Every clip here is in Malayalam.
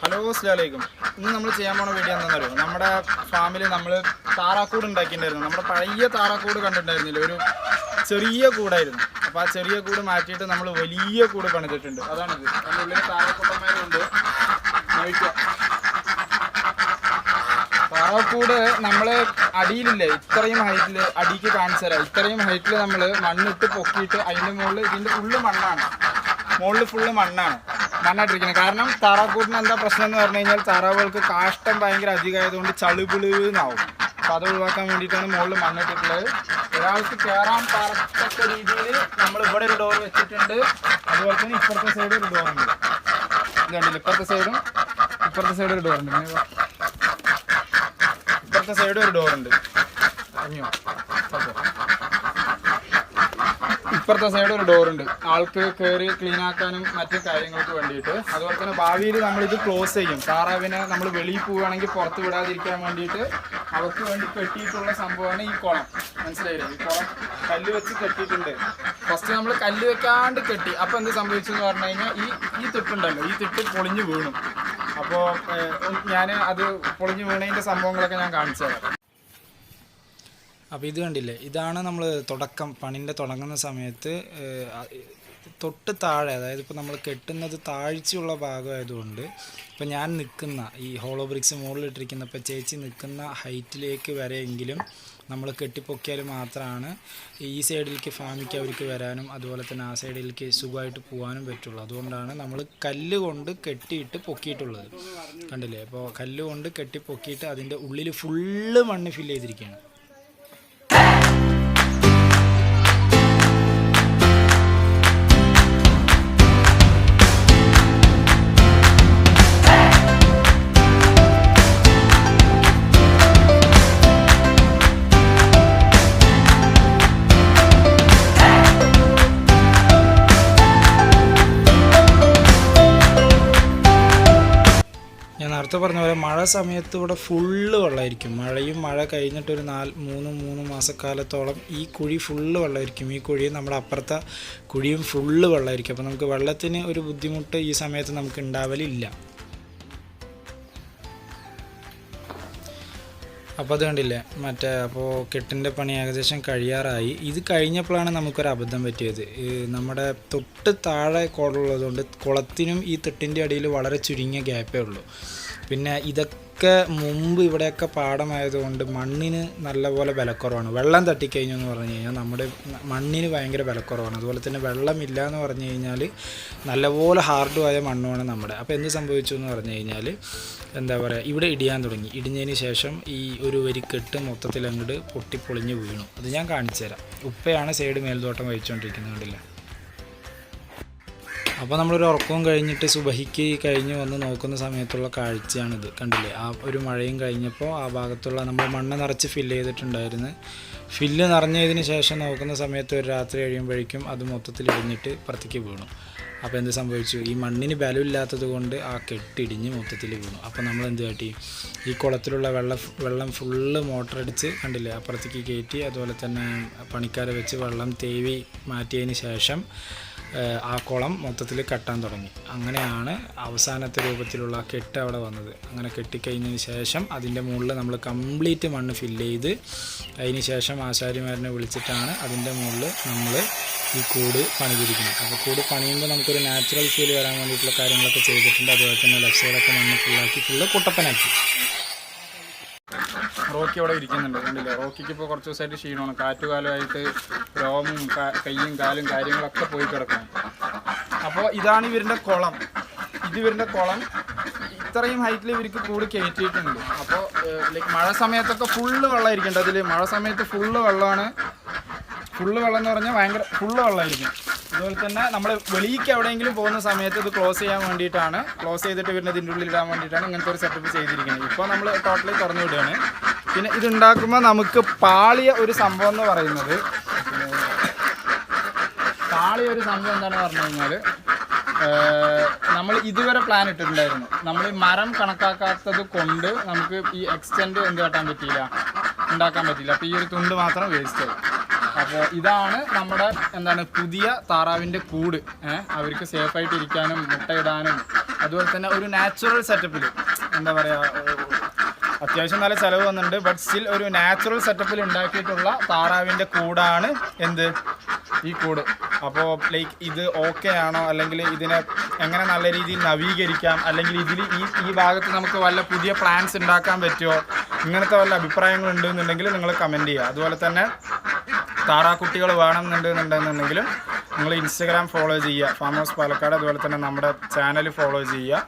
ഹലോ അസ്ലാലേക്കും ഇന്ന് നമ്മൾ ചെയ്യാൻ പോണ വീഡിയോ എന്താണെന്നറിയോ? നമ്മുടെ ഫാമിൽ നമ്മൾ താറാക്കൂട് ഉണ്ടാക്കിയിട്ടുണ്ടായിരുന്നു. നമ്മുടെ പഴയ താറാക്കൂട് കണ്ടിട്ടുണ്ടായിരുന്നില്ല? ഒരു ചെറിയ കൂടായിരുന്നു. അപ്പോൾ ആ ചെറിയ കൂട് മാറ്റിയിട്ട് നമ്മൾ വലിയ കൂട് പണിതിട്ടുണ്ട്. അതാണിത്. അതിന്റെ ഉള്ളിൽ താറാക്കൂട്ടന്മാരുണ്ട്. താറാക്കൂട് നമ്മൾ അടിയിലില്ലേ? ഇത്രയും ഹൈറ്റിൽ അടിക്ക് കാണിച്ചു തരാം. ഇത്രയും ഹൈറ്റിൽ നമ്മൾ മണ്ണിട്ട് പൊക്കിയിട്ട് അതിന്റെ മുകളിൽ ഇതിന്റെ ഉള്ളു മണ്ണാണ്. മുകളിൽ ഫുള്ള് മണ്ണാണ്. മണ്ണായിട്ടിരിക്കുന്നത് കാരണം താറാക്കൂട്ടിന് എന്താ പ്രശ്നം എന്ന് പറഞ്ഞു കഴിഞ്ഞാൽ താറാവുകൾക്ക് കാഷ്ടം ഭയങ്കര അധികമായതുകൊണ്ട് ചളിപിളിന്നാവും അപ്പം അത് ഒഴിവാക്കാൻ വേണ്ടിയിട്ടാണ് മുകളിൽ മണ്ണിട്ടിട്ടുള്ളത്. ഒരാൾക്ക് കയറാൻ പറത്തക്ക രീതിയിൽ നമ്മൾ ഇവിടെ ഒരു ഡോർ വെച്ചിട്ടുണ്ട്. അതുപോലെ തന്നെ ഇപ്പുറത്തെ സൈഡ് ഒരു ഡോർ ഉണ്ട്. ഇതുണ്ടല്ലോ ഇപ്പുറത്തെ സൈഡും ഇപ്പുറത്തെ സൈഡ് ഒരു ഡോർ ഉണ്ട്. ഇപ്പുറത്തെ സൈഡ് ഒരു ഡോർ ഉണ്ട്. അറിഞ്ഞോ ഓക്കെ ഇപ്പുറത്തെ സൈഡ് ഒരു ഡോർ ഉണ്ട്. ആൾക്ക് കയറി ക്ലീൻ ആക്കാനും മറ്റു കാര്യങ്ങൾക്ക് വേണ്ടിയിട്ട്. അതുപോലെ തന്നെ ഭാവിയിൽ ഇത് ക്ലോസ് ചെയ്യും. താറാവിനെ നമ്മൾ വെളിയിൽ പോവുകയാണെങ്കിൽ പുറത്ത് വിടാതിരിക്കാൻ വേണ്ടിയിട്ട് അവർക്ക് വേണ്ടി കെട്ടിയിട്ടുള്ള സംഭവമാണ് ഈ കുളം. മനസ്സിലായില്ലേ? ഈ കുളം കല്ല് വെച്ച് കെട്ടിയിട്ടുണ്ട്. ഫസ്റ്റ് നമ്മൾ കല്ല് വെക്കാണ്ട് കെട്ടി. അപ്പോൾ എന്ത് സംഭവിച്ചു എന്ന് പറഞ്ഞു കഴിഞ്ഞാൽ ഈ ഈ തിട്ടുണ്ടല്ലോ. ഈ തിട്ട് പൊളിഞ്ഞു വീണു. അപ്പോൾ ഞാൻ അത് പൊളിഞ്ഞു വീണതിന്റെ സംഭവങ്ങളൊക്കെ ഞാൻ കാണിച്ചു തരാം. അപ്പോൾ ഇത് കണ്ടില്ലേ? ഇതാണ് നമ്മൾ തുടക്കം പണിന്റെ തുടങ്ങുന്ന സമയത്ത് തൊട്ട് താഴെ അതായത് ഇപ്പോൾ നമ്മൾ കെട്ടുന്നത് താഴ്ചയുള്ള ഭാഗമായതുകൊണ്ട് ഇപ്പോൾ ഞാൻ നിൽക്കുന്ന ഈ ഹോളോ ബ്രിക്സ് മുകളിലിട്ടിരിക്കുന്ന ഇപ്പോൾ ചേച്ചി നിൽക്കുന്ന ഹൈറ്റിലേക്ക് വരെയെങ്കിലും നമ്മൾ കെട്ടിപ്പൊക്കിയാൽ മാത്രമാണ് ഈ സൈഡിലേക്ക് ഫാമിക്ക് അവർക്ക് വരാനും അതുപോലെ തന്നെ ആ സൈഡിലേക്ക് സുഖമായിട്ട് പോകാനും പറ്റുള്ളൂ. അതുകൊണ്ടാണ് നമ്മൾ കല്ല് കൊണ്ട് കെട്ടിയിട്ട് പൊക്കിയിട്ടുള്ളത്. കണ്ടില്ലേ? അപ്പോൾ കല്ല് കൊണ്ട് കെട്ടി പൊക്കിയിട്ട് അതിന്റെ ഉള്ളിൽ ഫുള്ള് മണ്ണ് ഫില്ല് ചെയ്തിരിക്കുകയാണ് നേരത്തെ പറഞ്ഞ പോലെ മഴ സമയത്ത് ഇവിടെ ഫുള്ള് വെള്ളമായിരിക്കും. മഴയും മഴ കഴിഞ്ഞിട്ടൊരു നാല് മൂന്ന് മൂന്ന് മാസക്കാലത്തോളം ഈ കുഴി ഫുള്ള് വെള്ളമായിരിക്കും. ഈ കുഴിയും നമ്മുടെ അപ്പുറത്തെ കുഴിയും ഫുള്ള് വെള്ളമായിരിക്കും. അപ്പോൾ നമുക്ക് വെള്ളത്തിന് ഒരു ബുദ്ധിമുട്ട് ഈ സമയത്ത് നമുക്ക് ഉണ്ടാവലില്ല. അപ്പോൾ അത് കണ്ടില്ലേ? മറ്റേ അപ്പോൾ കെട്ടിന്റെ പണി ഏകദേശം കഴിയാറായി. ഇത് കഴിഞ്ഞപ്പോഴാണ് നമുക്കൊരു അബദ്ധം പറ്റിയത്. നമ്മുടെ തൊട്ട് താഴെ കുളമുള്ളതുകൊണ്ട് കുളത്തിനും ഈ തെട്ടിന്റെ അടിയിൽ വളരെ ചുരുങ്ങിയ ഗ്യാപ്പേ ഉള്ളൂ. പിന്നെ ഇതൊക്കെ മുമ്പ് ഇവിടെയൊക്കെ പാടമായതുകൊണ്ട് മണ്ണിന് നല്ലപോലെ വിലക്കുറവാണ്. വെള്ളം തട്ടിക്കഴിഞ്ഞു എന്ന് പറഞ്ഞു കഴിഞ്ഞാൽ നമ്മുടെ മണ്ണിന് ഭയങ്കര വിലക്കുറവാണ്. അതുപോലെ തന്നെ വെള്ളമില്ല എന്ന് പറഞ്ഞു കഴിഞ്ഞാൽ നല്ലപോലെ ഹാർഡുമായ മണ്ണുമാണ് നമ്മുടെ. അപ്പോൾ എന്ത് സംഭവിച്ചു എന്ന് പറഞ്ഞു കഴിഞ്ഞാൽ എന്താ പറയുക ഇവിടെ ഇടിയാൻ തുടങ്ങി. ഇടിഞ്ഞതിന് ശേഷം ഈ ഒരു വരി കെട്ട് മൊത്തത്തിൽ അങ്ങോട്ട് പൊട്ടിപ്പൊളിഞ്ഞ് വീണു. അത് ഞാൻ കാണിച്ചു തരാം. ഉപ്പയാണ് സൈഡ് മേൽതോട്ടം വഹിച്ചുകൊണ്ടിരിക്കുന്നത് കണ്ടില്ല? അപ്പോൾ നമ്മളൊരു ഉറക്കവും കഴിഞ്ഞിട്ട് സുബഹിക്ക് കഴിഞ്ഞ് വന്ന് നോക്കുന്ന സമയത്തുള്ള കാഴ്ചയാണിത്. കണ്ടില്ലേ? ആ ഒരു മഴയും കഴിഞ്ഞപ്പോൾ ആ ഭാഗത്തുള്ള നമ്മൾ മണ്ണ് നിറച്ച് ഫില്ല് ചെയ്തിട്ടുണ്ടായിരുന്നു. ഫില്ല് നിറഞ്ഞതിന് ശേഷം നോക്കുന്ന സമയത്ത് ഒരു രാത്രി കഴിയുമ്പോഴേക്കും അത് മൊത്തത്തിൽ ഇടിഞ്ഞിട്ട് പുറത്തേക്ക് വീണു. അപ്പോൾ എന്ത് സംഭവിച്ചു? ഈ മണ്ണിന് ബലമില്ലാത്തത് കൊണ്ട് ആ കെട്ടിടിഞ്ഞ് മൊത്തത്തിൽ വീണു. അപ്പോൾ നമ്മൾ എന്ത് കാട്ടി? ഈ കുളത്തിലുള്ള വെള്ളം വെള്ളം ഫുള്ള് മോട്ടർ അടിച്ച് കണ്ടില്ലേ? അപ്പുറത്തേക്ക് കയറ്റി അതുപോലെ തന്നെ പണിക്കാരെ വെച്ച് വെള്ളം തേവി മാറ്റിയതിന് ശേഷം ആ കുളം മൊത്തത്തിൽ കെട്ടാൻ തുടങ്ങി. അങ്ങനെയാണ് അവസാനത്തെ രൂപത്തിലുള്ള കെട്ട് അവിടെ വന്നത്. അങ്ങനെ കെട്ടിക്കഴിഞ്ഞതിന് ശേഷം അതിന്റെ മുകളിൽ നമ്മൾ കംപ്ലീറ്റ് മണ്ണ് ഫില്ല് ചെയ്ത് അതിന് ശേഷം ആശാരിമാരനെ വിളിച്ചിട്ടാണ് അതിന്റെ മുകളിൽ നമ്മൾ ഈ കൂട് പണിതിരിക്കുന്നത്. അപ്പോൾ കൂട് പണിയുമ്പോൾ നമുക്കൊരു നാച്ചുറൽ ഫീൽ വരാൻ വേണ്ടിയിട്ടുള്ള കാര്യങ്ങളൊക്കെ ചെയ്തിട്ടുണ്ട്. അതുപോലെ തന്നെ സൈഡൊക്കെ മണ്ണ് ഫുള്ളാക്കി ഫുള്ള് കുട്ടപ്പനാക്കി. റോക്കി അവിടെ ഇരിക്കുന്നുണ്ട്. കണ്ടില്ലേ? റോക്കിക്ക് ഇപ്പോൾ കുറച്ച് ദിവസമായിട്ട് ക്ഷീണമാണ്. കാറ്റുകാലമായിട്ട് രോമവും കാ- കയ്യും കാലും കാര്യങ്ങളൊക്കെ പോയി കിടക്കണം അപ്പോൾ ഇതാണ് ഇവരുടെ കുളം. ഇത് ഇവരുടെ കുളം. ഇത്രയും ഹൈറ്റിൽ ഇവർക്ക് കൂടി കയറ്റിയിട്ടുണ്ട്. അപ്പോൾ ലൈക്ക് മഴ സമയത്തൊക്കെ ഫുള്ള് വെള്ളമായിരിക്കും. അതിൽ മഴ സമയത്ത് ഫുള്ള് വെള്ളമാണ്. ഫുള്ള് വെള്ളം എന്ന് പറഞ്ഞാൽ ഭയങ്കര ഫുള്ള് വെള്ളമായിരിക്കും. അതുപോലെ തന്നെ നമ്മൾ വെളിയിലേക്ക് എവിടെയെങ്കിലും പോകുന്ന സമയത്ത് ഇത് ക്ലോസ് ചെയ്യാൻ വേണ്ടിയിട്ടാണ്. ക്ലോസ് ചെയ്തിട്ട് വരുന്നതിന്റെ ഉള്ളിൽ ഇടാൻ വേണ്ടിയിട്ടാണ് ഇങ്ങനത്തെ ഒരു സെറ്റപ്പ് ചെയ്തിരിക്കുന്നത്. ഇപ്പോൾ നമ്മൾ ടോട്ടലി തുറന്നു വിടുകയാണ്. പിന്നെ ഇതുണ്ടാക്കുമ്പോൾ നമുക്ക് പാളിയ ഒരു സംഭവം എന്ന് പറയുന്നത്. പാളിയ ഒരു സംഭവം എന്താണെന്ന് പറഞ്ഞു കഴിഞ്ഞാൽ നമ്മൾ ഇതുവരെ പ്ലാൻ ഇട്ടിട്ടുണ്ടായിരുന്നു. നമ്മൾ ഈ മരം കണക്കാക്കാത്തത് കൊണ്ട് നമുക്ക് ഈ എക്സ്റ്റെൻഡ് എന്ത് കാട്ടാൻ പറ്റിയില്ല ഉണ്ടാക്കാൻ പറ്റില്ല അപ്പോൾ ഈ ഒരു തുണ്ട് മാത്രം വേസ്റ്റ് ആയി. അപ്പോൾ ഇതാണ് നമ്മുടെ എന്താണ് പുതിയ താറാവിന്റെ കൂട്. അവർക്ക് സേഫായിട്ട് ഇരിക്കാനും മുട്ടയിടാനും അതുപോലെ തന്നെ ഒരു നാച്ചുറൽ സെറ്റപ്പിൽ എന്താ പറയുക അത്യാവശ്യം നല്ല ചിലവ് വന്നിട്ടുണ്ട്. ബട്ട് സ്റ്റിൽ ഒരു നാച്ചുറൽ സെറ്റപ്പിൽ ഉണ്ടാക്കിയിട്ടുള്ള താറാവിന്റെ കൂടാണ് എന്ത്? ഈ കൂട്. അപ്പോൾ ലൈക്ക് ഇത് ഓക്കെ ആണോ? അല്ലെങ്കിൽ ഇതിനെ എങ്ങനെ നല്ല രീതിയിൽ നവീകരിക്കാം? അല്ലെങ്കിൽ ഇതിൽ ഈ ഈ ഭാഗത്ത് നമുക്ക് വല്ല പുതിയ പ്ലാൻസ് ഉണ്ടാക്കാൻ പറ്റുമോ ഇങ്ങനത്തെ വല്ല അഭിപ്രായങ്ങൾ ഉണ്ടെന്നുണ്ടെങ്കിൽ നിങ്ങൾ കമന്റ് ചെയ്യുക. അതുപോലെ തന്നെ താറാക്കുട്ടികൾ വേണമെന്നുണ്ടെന്നുണ്ടെന്നുണ്ടെങ്കിലും നിങ്ങൾ ഇൻസ്റ്റഗ്രാം ഫോളോ ചെയ്യുക. ഫാം ഹൗസ് പാലക്കാട് അതുപോലെ തന്നെ നമ്മുടെ ചാനൽ ഫോളോ ചെയ്യുക.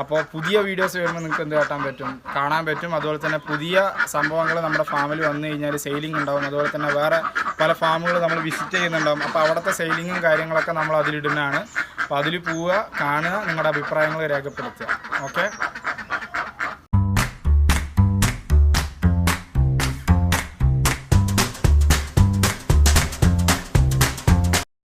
അപ്പോൾ പുതിയ വീഡിയോസ് വരുമ്പോൾ നിങ്ങൾക്ക് എന്ത് കാട്ടാൻ പറ്റും? കാണാൻ പറ്റും. അതുപോലെ തന്നെ പുതിയ സംഭവങ്ങൾ നമ്മുടെ ഫാമിൽ വന്നു കഴിഞ്ഞാൽ സെയിലിംഗ് ഉണ്ടാവും. അതുപോലെ തന്നെ വേറെ പല ഫാമുകൾ നമ്മൾ വിസിറ്റ് ചെയ്യുന്നുണ്ടാവും. അപ്പോൾ അവിടുത്തെ സെയിലിങ്ങും കാര്യങ്ങളൊക്കെ നമ്മൾ അതിലിടുന്നതാണ്. അപ്പോൾ അതിൽ പോവുക കാണുക നിങ്ങളുടെ അഭിപ്രായങ്ങൾ രേഖപ്പെടുത്തുക. ഓക്കെ